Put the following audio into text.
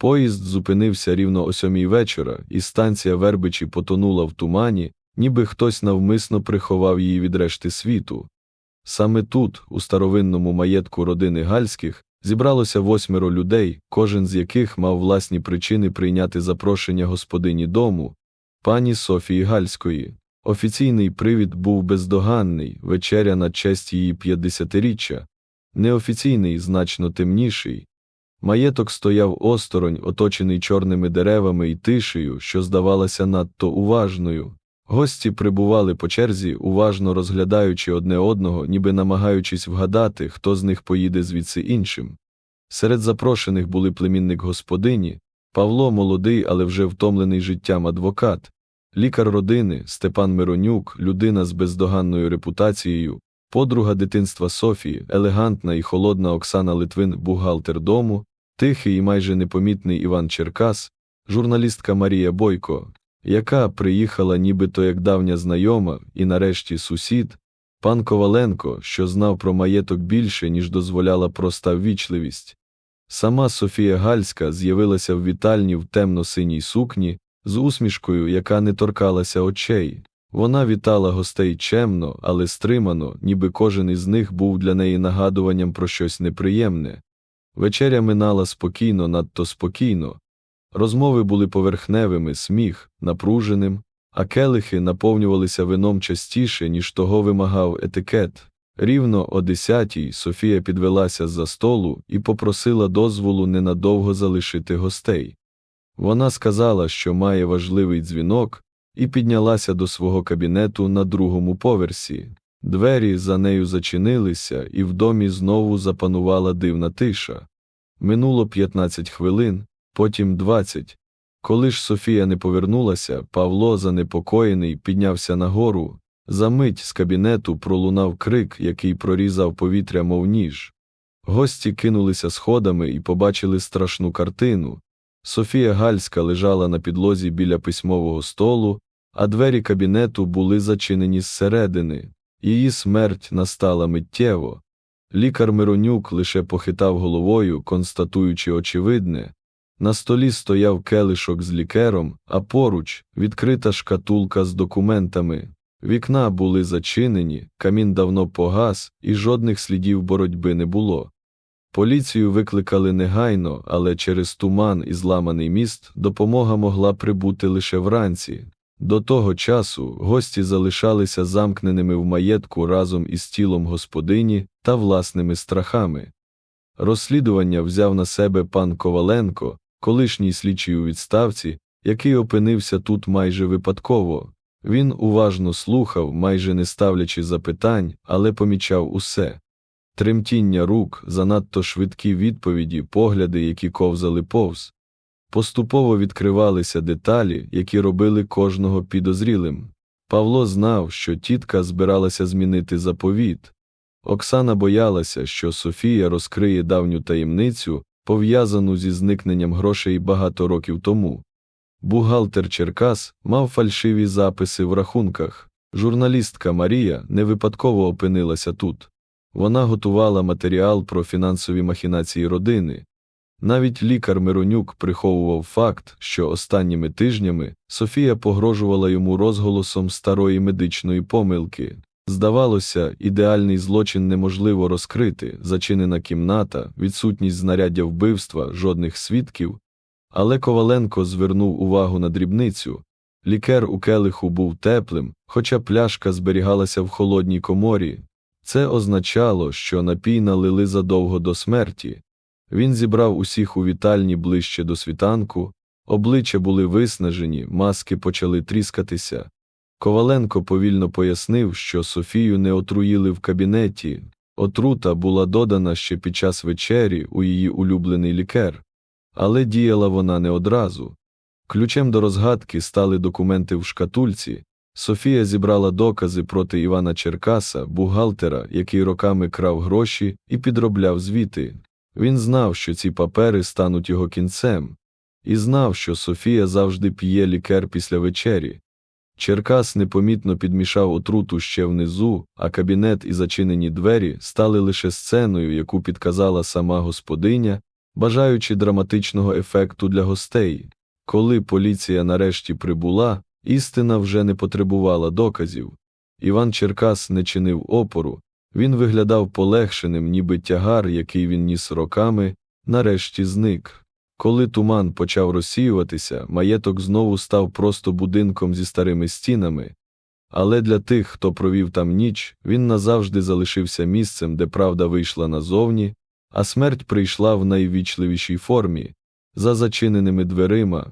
Поїзд зупинився рівно о сьомій вечора, і станція Вербичі потонула в тумані, ніби хтось навмисно приховав її від решти світу. Саме тут, у старовинному маєтку родини Гальських, зібралося восьмеро людей, кожен з яких мав власні причини прийняти запрошення господині дому, пані Софії Гальської. Офіційний привід був бездоганний, вечеря на честь її п'ятдесятиріччя, неофіційний значно темніший. Маєток стояв осторонь, оточений чорними деревами і тишею, що здавалася надто уважною. Гості прибували по черзі, уважно розглядаючи одне одного, ніби намагаючись вгадати, хто з них поїде звідси іншим. Серед запрошених були племінник господині, Павло молодий, але вже втомлений життям адвокат, лікар родини Степан Миронюк, людина з бездоганною репутацією, подруга дитинства Софії, елегантна і холодна Оксана Литвин, бухгалтер дому, тихий і майже непомітний Іван Черкас, журналістка Марія Бойко, яка приїхала нібито як давня знайома, і нарешті сусід, пан Коваленко, що знав про маєток більше, ніж дозволяла проста ввічливість. Сама Софія Гальська з'явилася в вітальні в темно-синій сукні, з усмішкою, яка не торкалася очей. Вона вітала гостей чемно, але стримано, ніби кожен із них був для неї нагадуванням про щось неприємне. Вечеря минала спокійно, надто спокійно. Розмови були поверхневими, сміх, напруженим, а келихи наповнювалися вином частіше, ніж того вимагав етикет. Рівно о десятій Софія підвелася з-за столу і попросила дозволу ненадовго залишити гостей. Вона сказала, що має важливий дзвінок, і піднялася до свого кабінету на другому поверсі. Двері за нею зачинилися, і в домі знову запанувала дивна тиша. Минуло 15 хвилин, потім 20. Коли ж Софія не повернулася, Павло, занепокоєний, піднявся нагору. За мить з кабінету пролунав крик, який прорізав повітря, мов ніж. Гості кинулися сходами і побачили страшну картину. Софія Гальська лежала на підлозі біля письмового столу, а двері кабінету були зачинені зсередини. Її смерть настала миттєво. Лікар Миронюк лише похитав головою, констатуючи очевидне. На столі стояв келишок з лікером, а поруч відкрита шкатулка з документами. Вікна були зачинені, камін давно погас, і жодних слідів боротьби не було. Поліцію викликали негайно, але через туман і зламаний міст допомога могла прибути лише вранці. До того часу гості залишалися замкненими в маєтку разом із тілом господині та власними страхами. Розслідування взяв на себе пан Коваленко, колишній слідчий у відставці, який опинився тут майже випадково. Він уважно слухав, майже не ставлячи запитань, але помічав усе тремтіння рук, занадто швидкі відповіді, погляди, які ковзали повз. Поступово відкривалися деталі, які робили кожного підозрілим. Павло знав, що тітка збиралася змінити заповіт. Оксана боялася, що Софія розкриє давню таємницю, пов'язану зі зникненням грошей багато років тому. Бухгалтер Черкас мав фальшиві записи в рахунках. Журналістка Марія не випадково опинилася тут. Вона готувала матеріал про фінансові махінації родини. Навіть лікар Миронюк приховував факт, що останніми тижнями Софія погрожувала йому розголосом старої медичної помилки. Здавалося, ідеальний злочин неможливо розкрити, зачинена кімната, відсутність знаряддя вбивства, жодних свідків. Але Коваленко звернув увагу на дрібницю. Лікер у келиху був теплим, хоча пляшка зберігалася в холодній коморі. Це означало, що напій налили задовго до смерті. Він зібрав усіх у вітальні ближче до світанку, обличчя були виснажені, маски почали тріскатися. Коваленко повільно пояснив, що Софію не отруїли в кабінеті. Отрута була додана ще під час вечері у її улюблений лікер, але діяла вона не одразу. Ключем до розгадки стали документи в шкатульці. Софія зібрала докази проти Івана Черкаса, бухгалтера, який роками крав гроші і підробляв звіти. Він знав, що ці папери стануть його кінцем, і знав, що Софія завжди п'є лікер після вечері. Черкас непомітно підмішав отруту ще внизу, а кабінет і зачинені двері стали лише сценою, яку підказала сама господиня, бажаючи драматичного ефекту для гостей. Коли поліція нарешті прибула, істина вже не потребувала доказів. Іван Черкас не чинив опору, він виглядав полегшеним, ніби тягар, який він ніс роками, нарешті зник. Коли туман почав розсіюватися, маєток знову став просто будинком зі старими стінами, але для тих, хто провів там ніч, він назавжди залишився місцем, де правда вийшла назовні, а смерть прийшла в найвічливішій формі, за зачиненими дверима,